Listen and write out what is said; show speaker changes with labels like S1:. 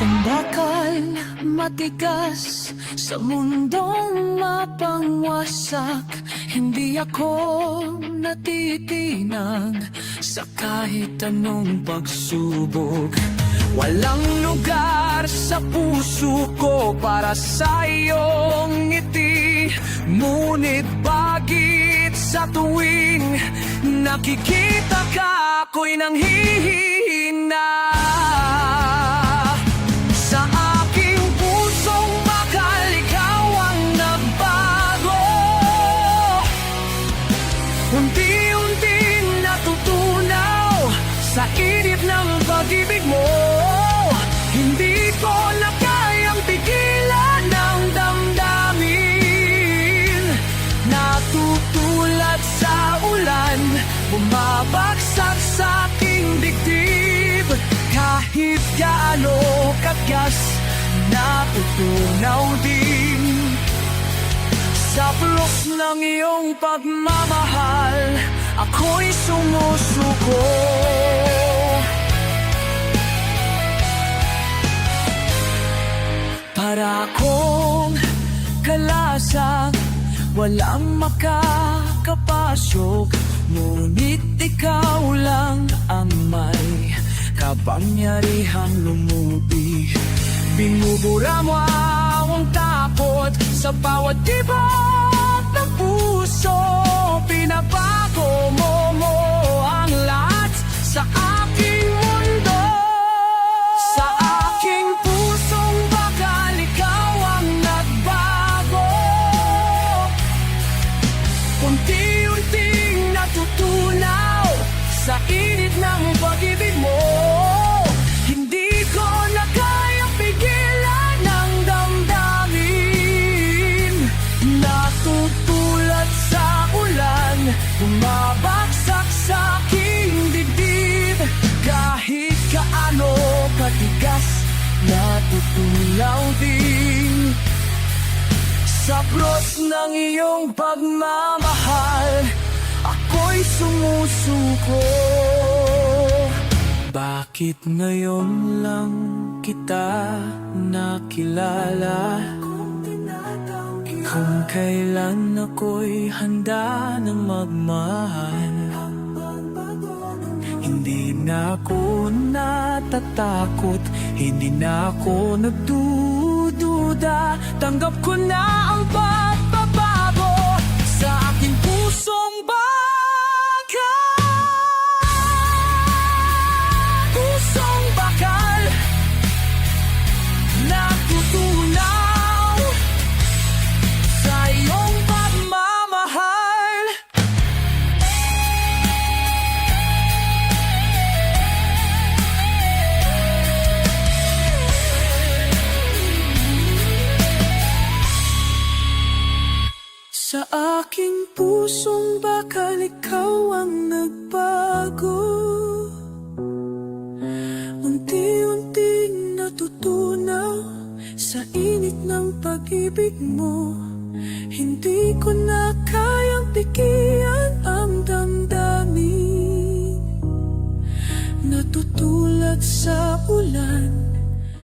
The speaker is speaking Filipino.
S1: Pusong bakal, matigas Sa mundong mapangwasak. Hindi ako natitinag Sa kahit anong pagsubok. Walang lugar sa puso ko Para sa iyong ngiti. Ngunit bagit sa tuwing Nakikita ka ako'y nanghihina Unti-unting natutunaw Sa init ng pag-ibig mo. Hindi ko na kayang pigilan ng damdamin. Natutulad sa ulan Bumabagsak sa aking dibdib. Kahit gaano kagas Natutunaw din. Sa plos ng iyong pagmamahal Ako'y sumusuko Para akong kalasang Walang makakapasok Ngunit ikaw lang ang may Kapangyarihang lumubi Binubura mo ang takot Sa bawat tibok ng puso Pinabago ulan Bumabagsak sa aking dibdib. Kahit kaano katigas Natutulaw din. Sa pros ng iyong pagmamahal Ako'y sumusuko. Bakit ngayon lang kita nakilala Kung kailan ako'y handa ng magmahal. Hindi na ako natatakot Hindi na ako nagdududa. Tanggap ko na ang pagbabago Sa aking pusong bakal aking pusong bakal ikaw ang nagbago. Unti-unting natutunaw Sa init ng pag-ibig mo. Hindi ko na kayang pigilan